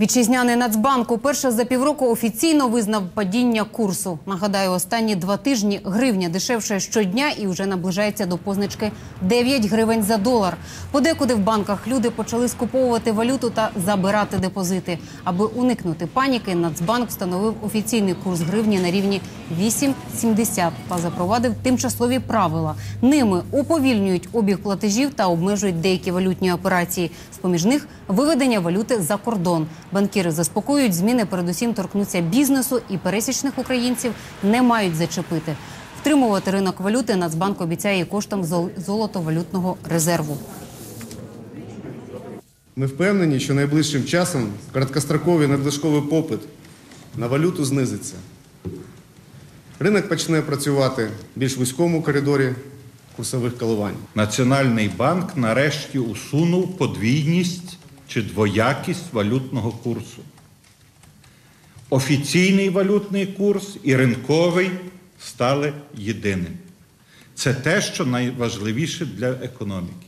Вітчизняний Нацбанк уперше за півроку офіційно визнав падіння курсу. Нагадаю, останні два тижні гривня дешевше щодня і вже наближається до позначки 9 гривень за долар. Подекуди в банках люди почали скуповувати валюту та забирати депозити. Аби уникнути паніки, Нацбанк встановив офіційний курс гривні на рівні 8,70 та запровадив тимчасові правила. Ними уповільнюють обіг платежів та обмежують деякі валютні операції. З поміж них виведення валюти за кордон. Банкіри заспокоюють, зміни передусім торкнуться бізнесу і пересічних українців не мають зачепити. Втримувати ринок валюти Нацбанк обіцяє коштом зол- золотовалютного резерву. Ми впевнені, що найближчим часом короткостроковий надлишковий попит на валюту знизиться. Ринок почне працювати в більш вузькому коридорі курсових коливань. Національний банк нарешті усунув подвійність чи двоякість валютного курсу. Офіційний валютний курс і ринковий стали єдиним. Це те, що найважливіше для економіки.